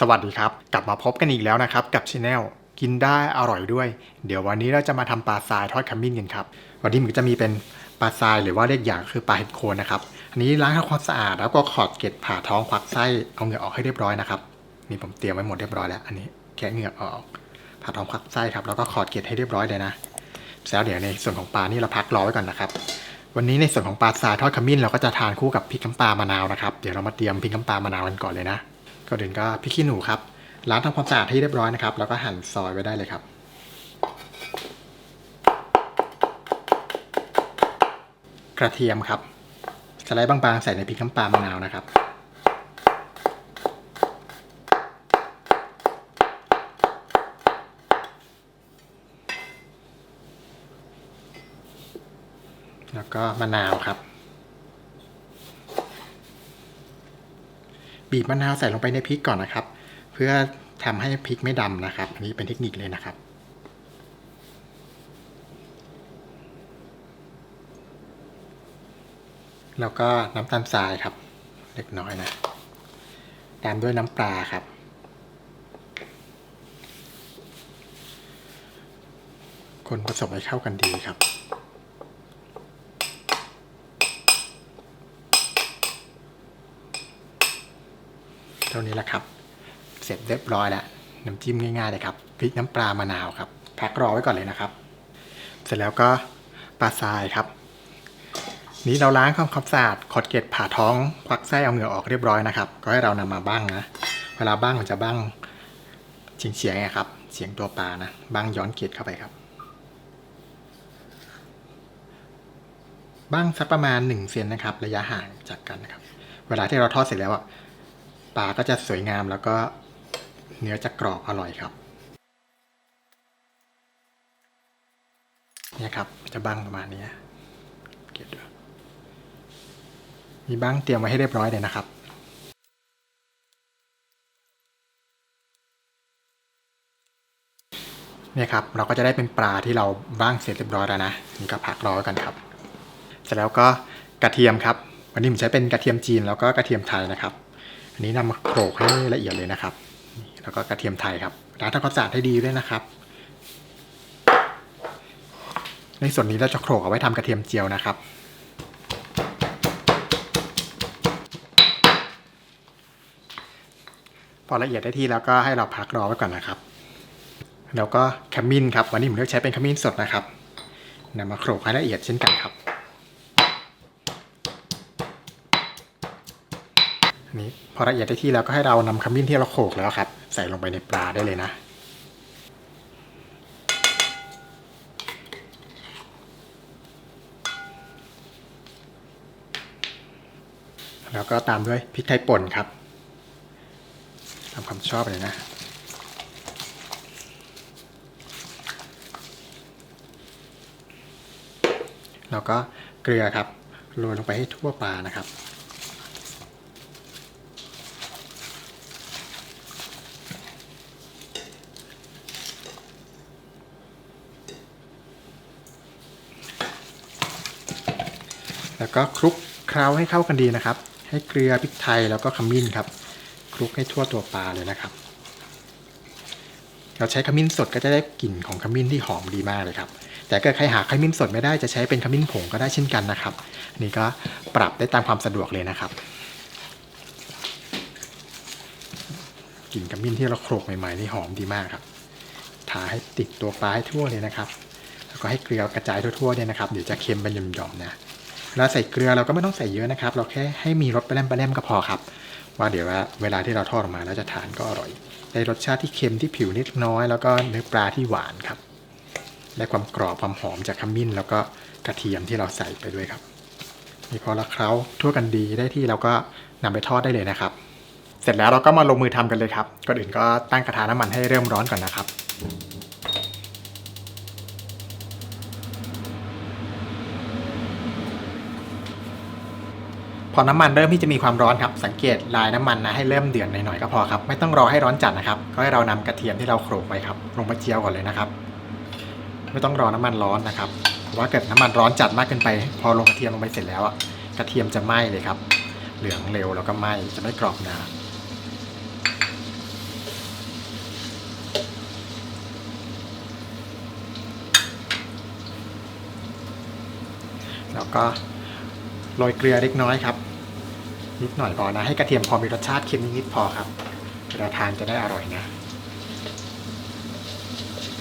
สวัสดีครับ กลับมาพบกันอีกแล้วนะครับ กับช anel กินได้อร่อยด้วย เดี๋ยววันนี้เราจะมาทำปลาทรายทอดขมิ้นกันครับ วันนี้มันจะมีเป็นปลาทรายหรือว่าเรียกอย่างคือปลาเห็ดโคนนะครับ อันนี้ล้างทำความสะอาดแล้วก็ขอดเกล็ดผ่าท้องควักไส้เอาเหงือกออกให้เรียบร้อยนะครับนี่ผมเตรียมไว้หมดเรียบร้อยแล้ว อันนี้แกะเหงือกออก ผ่าท้องควักไส้ครับแล้วก็ขอดเกล็ดให้เรียบร้อยเลยนะแล้วเดี๋ยวในส่วนของปลานี่เราพักรอไว้ก่อนนะครับวันนี้ในส่วนของปลาทรายทอดขมิ้นเราก็จะทานคู่กับพริกน้ำปลามะนาวนะครับ เดี๋ยวเรามาเตรียมพริกน้ำปลามะนาวกันก่อนเลยนะ ก่อนอื่นก็พริกขี้หนูครับล้างทำความสะอาดให้เรียบร้อยนะครับ แล้วก็หั่นซอยไว้ได้เลยครับ กระเทียมครับสไลด์บางๆใส่ในพริกน้ำปลามะนาวนะครับ แล้วก็มะนาวครับ บีบมะนาวใส่ลงไปในพริกก่อนนะครับ เพื่อทำให้พริกไม่ดำนะครับอันนี้เป็นเทคนิคเลยนะครับ แล้วก็น้ำตาลทรายครับ เล็กน้อยนะตามด้วยน้ำปลาครับคนผสมให้เข้ากันดีครับ ท่านี้แหละครับ เสร็จเรียบร้อยแล้วน้ำจิ้มง่ายๆเลยครับพริกน้ำปลามะนาวครับพักรอไว้ก่อนเลยนะครับ เสร็จแล้วก็ปลาทรายครับ นี้เราล้างความสะอาดขอดเกล็ดผ่าท้องควักไส้เอาเหงื่อออกเรียบร้อยนะครับ ก็ให้เรานำมาบ้างนะเวลาบ้างมันจะบ้างเฉียงเฉียงๆไงครับ เฉียงตัวปลานะบ้างย้อนเกล็ดเข้าไปครับ บ้างสักประมาณ1เซนนะครับ ระยะห่างจากกันนะครับ เวลาที่เราทอดเสร็จแล้วอะ ปลาก็จะสวยงามแล้วก็เนื้อจะกรอบอร่อยครับเนี่ยครับจะบ้างประมาณนี้เก็บด้วยมีบ้างเตรียมไว้ให้เรียบร้อยเลยนะครับเนี่ยครับเราก็จะได้เป็นปลาที่เราบ้างเสร็จเรียบร้อยแล้วนะนี่ก็พักรอไว้กันครับ เสร็จแล้วก็กระเทียมครับ วันนี้ผมใช้เป็นกระเทียมจีนแล้วก็กระเทียมไทยนะครับ อันนี้นำมาโขลกให้ละเอียดเลยนะครับ แล้วก็กระเทียมไทยครับล้างทำความสะอาดให้ดีด้วยนะครับ ในส่วนนี้เราจะโขลกเอาไว้ทำกระเทียมเจียวนะครับพอละเอียดได้ที่แล้วก็ให้เราพักรอไว้ก่อนนะครับ แล้วก็ขมิ้นครับวันนี้ผมเลือกใช้เป็นขมิ้นสดนะครับนำมาโขลกให้ละเอียดเช่นกันครับ อั นี้พอละเอียดได้ที่แล้วก็ให้เรานำขมิ้นที่เราโขลกแล้วครับ ใส่ลงไปในปลาได้เลยนะ แล้วก็ตามด้วยพริกไทยป่นครับตามความชอบเลยนะแล้วก็เกลือครับโรยลงไปให้ทั่วปลานะครับ แล้วก็คลุกเคล้าให้เข้ากันดีนะครับ ให้เกลือพริกไทยแล้วก็ขมิ้นครับคลุกให้ทั่วตัวปลาเลยนะครับ เราใช้ขมิ้นสดก็จะได้กลิ่นของขมิ้นที่หอมดีมากเลยครับ แต่เกิดใครหาขมิ้นสดไม่ได้จะใช้เป็นขมิ้นผงก็ได้เช่นกันนะครับอันนี่ก็ปรับได้ตามความสะดวกเลยนะครับกลิ่นขมิ้นที่เราโขลกใหม่ๆนี่หอมดีมากครับ ทาให้ติดตัวปลาให้ทั่วเลยนะครับ แล้วก็ให้เกลือกระจายทั่วๆเนี่ยนะครับ เดี๋ยวจะเค็มเป็นหย่อมๆนะ เวลาใส่เกลือเราก็ไม่ต้องใส่เยอะนะครับ เราแค่ให้มีรสแปร่มแรมก็พอครับ ว่าเดี๋ยวว่าเวลาที่เราทอดออกมาแล้วจะทานก็อร่อย ได้รสชาติที่เค็มที่ผิวนิดน้อย แล้วก็เนื้อปลาที่หวานครับได้ความกรอบความหอมจากขมิ้น แล้วก็กระเทียมที่เราใส่ไปด้วยครับนี่พอละเคล้าทั่วกันดีได้ที่เราก็นำไปทอดได้เลยนะครับ เสร็จแล้วเราก็มาลงมือทำกันเลยครับก่อนอื่นก็ตั้งกระทะน้ำมันให้เริ่มร้อนก่อนนะครับ พอน้ำมันเริ่มที่จะมีความร้อนครับ สังเกตลายน้ำมันนะให้เริ่มเดือดหน่อยๆก็พอครับ ไม่ต้องรอให้ร้อนจัดนะครับ ก็ให้เรานำกระเทียมที่เราโขลกไว้ครับลงไปเจียวก่อนเลยนะครับ ไม่ต้องรอน้ำมันร้อนนะครับ เพราะว่าเกิดน้ำมันร้อนจัดมากเกินไป พอลงกระเทียมลงไปเสร็จแล้วอะกระเทียมจะไหม้เลยครับ เหลืองเร็วแล้วก็ไหม้จะไม่กรอบนานแล้วก็โรยเกลือเล็กน้อยครับ นิดหน่อยพอนะ ให้กระเทียมพอมีรสชาติเค็มนิดพอครับเวลาทานจะได้อร่อยนะ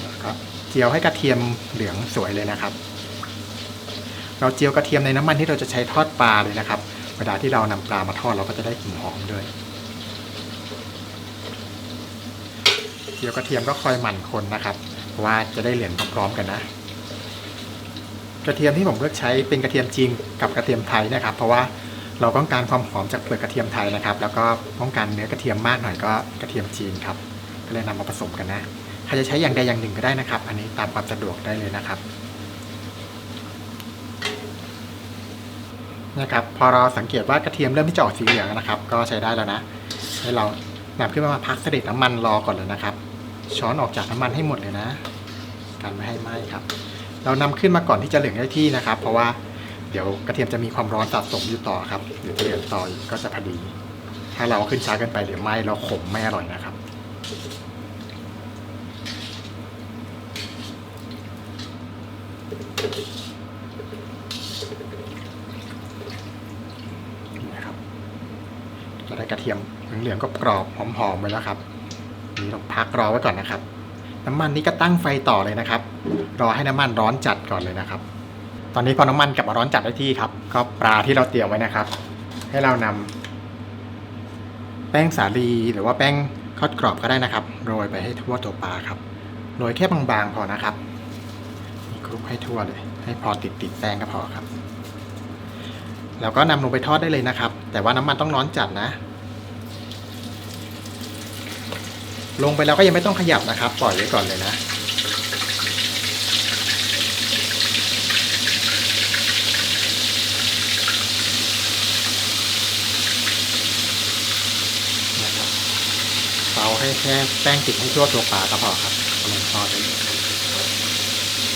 แล้วก็เจียวให้กระเทียมเหลืองสวยเลยนะครับ เราเจียวกระเทียมในน้ำมันที่เราจะใช้ทอดปลาเลยนะครับ เวลาที่เรานำปลามาทอดเราก็จะได้กลิ่นหอมด้วยเจียวกระเทียมก็คอยหมั่นคนนะครับเพราะว่าจะได้เหลืองพร้อมๆกันนะ กระเทียมที่ผมเลือกใช้เป็นกระเทียมจีนกับกระเทียมไทยนะครับ เพราะว่า เราต้องการความหอมจากเปลือกกระเทียมไทยนะครับ แล้วก็ต้องการเนื้อกระเทียมมากหน่อยก็กระเทียมจีนครับ ก็เลยนำมาผสมกันนะใครจะใช้อย่างใดอย่างหนึ่งก็ได้นะครับ อันนี้ตามความสะดวกได้เลยนะครับนะครับพอเราสังเกตว่ากระเทียมเริ่มที่จะออกสีเหลืองนะครับ ก็ใช้ได้แล้วนะให้เรานำขึ้นมาพักเสด็จน้ำมันรอก่อนเลยนะครับ ช้อนออกจากน้ำมันให้หมดเลยนะ กันไม่ให้ไหม้ครับ เรานำขึ้นมาก่อนที่จะเหลืองได้ที่นะครับ เพราะว่า ดี๋ยวกระเทียมจะมีความร้อนสะสมอยู่ต่อครับเดี๋ยวจะเหลืองต่ออีกก็จะพอดี ถ้าเราขึ้นช้าเกินไปเดี๋ยวไหม้เราขมไม่อร่อยนะครับ นี่นะครับจะได้กระเทียมเหลืองๆกรอบหอมๆไปแล้วครับนี่ต้องพักรอไว้ก่อนนะครับ น้ำมันนี้ก็ตั้งไฟต่อเลยนะครับ รอให้น้ำมันร้อนจัดก่อนเลยนะครับ ตอนนี้พอน้ำมันกลับมาร้อนจัดได้ที่ครับ ก็ปลาที่เราเตรียมไว้นะครับ ให้เรานำแป้งสาลีหรือว่าแป้งทอดกรอบก็ได้นะครับ โรยไปให้ทั่วตัวปลาครับ โรยแค่บางๆพอนะครับนี่คลุกให้ทั่วเลย ให้พอติดติดแป้งก็พอครับ แล้วก็นำลงไปทอดได้เลยนะครับ แต่ว่าน้ำมันต้องร้อนจัดนะ ลงไปแล้วก็ยังไม่ต้องขยับนะครับ ปล่อยไว้ก่อนเลยนะ นะครับ เตาให้แค่แป้งติดให้ทั่วตัวปลาก็พอครับลงทอดได้เลย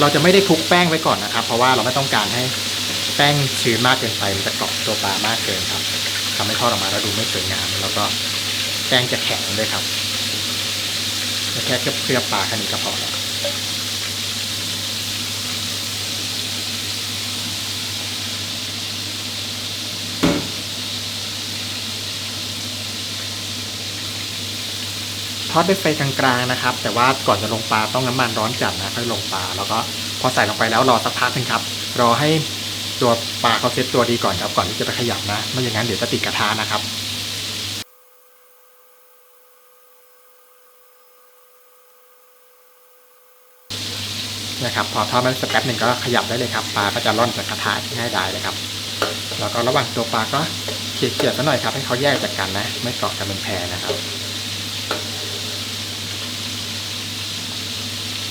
เราจะไม่ได้คลุกแป้งไว้ก่อนนะครับ เพราะว่าเราไม่ต้องการให้แป้งชื้นมากเกินไปมันจะเกาะตัวปลามากเกินครับทำให้ทอดออกมาแล้วดูไม่สวยงามแล้วก็แป้งจะแข็งด้วยครับแค่เคลือบปลาแค่นี้ก็พอแล้ว ทอดด้วยไฟกลางๆนะครับ แต่ว่าก่อนจะลงปลาต้องน้ำมันร้อนจัดนะค่อยลงปลาแล้วก็พอใส่ลงไปแล้วรอสักพักหนึงครับรอให้ตัวปลาเขาเซ็ตตัวดีก่อนครับก่อนที่จะไปขยับนะไม่อย่างนั้นเดี๋ยวจะติดกระทะนะครับนะครับพอทอดมันสักแป๊บหนึ่งก็ขยับได้เลยครับปลาก็จะร่อนจากกระทะง่ายได้เลยครับ แล้วก็ระหว่างตัวปลาก็เขี่ยๆซะหน่อยครับให้เขาแยกจากกันนะ ไม่เกาะกันเป็นแพรนะครับ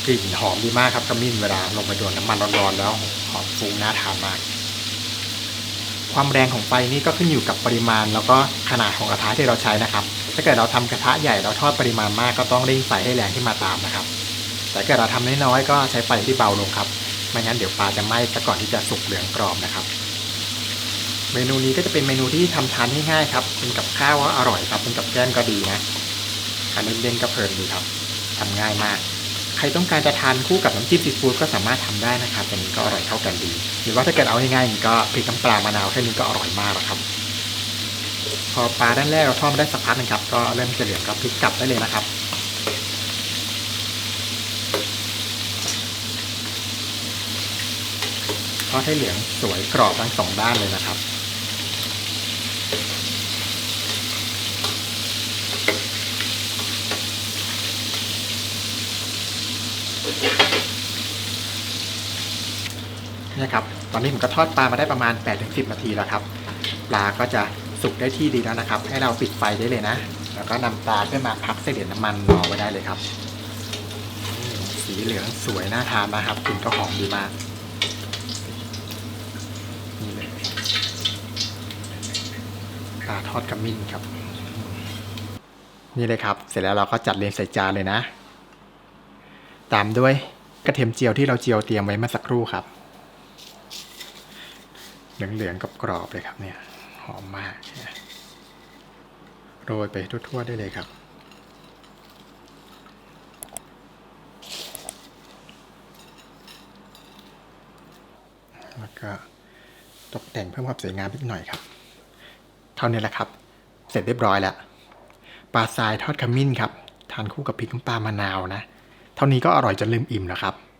กลิ่นหอมดีมากครับขมิ้นเวลาลงไปโดนน้ำมันร้อนๆแล้วหอมฟุ้งน่าทานมาก ความแรงของไฟนี่ก็ขึ้นอยู่กับปริมาณ แล้วก็ขนาดของกระทะที่เราใช้นะครับ ถ้าเกิดเราทำกระทะใหญ่เราทอดปริมาณมากก็ต้องเร่งไฟให้แรงขึ้นมาตามนะครับ แต่ถ้าเกิดเราทำน้อยๆก็ใช้ไฟที่เบาลงครับไม่งั้นเดี๋ยวปลาจะไหม้ซะก่อนที่จะสุกเหลืองกรอบนะครับ เมนูนี้ก็จะเป็นเมนูที่ทำทานง่ายๆครับเป็นกับข้าวก็อร่อยครับเป็นกับแก้มก็ดีนะทานเล่นๆก็เพลินดีครับทำง่ายมาก ใครต้องการจะทานคู่กับน้ำจิ้มซีฟู้ดก็สามารถทำได้นะครับอันนี้ก็อร่อยเท่ากันดีหรือว่าถ้าเกิดเอาง่ายๆอย่างนี้ก็พริกน้ำปลามะนาวแค่นี้ก็อร่อยมากแล้วครับ พอปลาด้านแรกเราทอดมาได้สักพักนึงครับก็เริ่มจะเหลืองก็พลิกกลับได้เลยนะครับทอดให้เหลืองสวยกรอบทั้งสองด้านเลยนะครับ นี่ยครับ ตอนนี้ผมก็ทอดปลามาได้ประมาณ 8-10 นาทีแล้วครับ ปลาก็จะสุกได้ที่ดีแล้วนะครับ ให้เราปิดไฟได้เลยนะ แล้วก็นำปลาขึ้นมาพักเสด็จน้ำมันรอไว้ได้เลยครับ สีเหลืองสวยน่าทานนะครับกลิ่นก็หอมดีมากนี่เลยปลาทอดขมิ้นครับ นี่เลยครับ เสร็จแล้วเราก็จัดเรียงใส่จานเลยนะ ตามด้วยกระเทียมเจียวที่เราเจียวเตรียมไว้เมื่อสักครู่ครับ เหลืองๆกับกรอบเลยครับเนี่ยหอมมากโรยไปทั่วๆได้เลยครับ แล้วก็ตกแต่งเพิ่มความสวยงามนิดหน่อยครับ เท่านี้แหละครับ เสร็จเรียบร้อยแล้วปลาทรายทอดขมิ้นครับ ทานคู่กับพริกน้ำปลามะนาวนะ เท่านี้ก็อร่อยจนลืมอิ่มแล้วครับ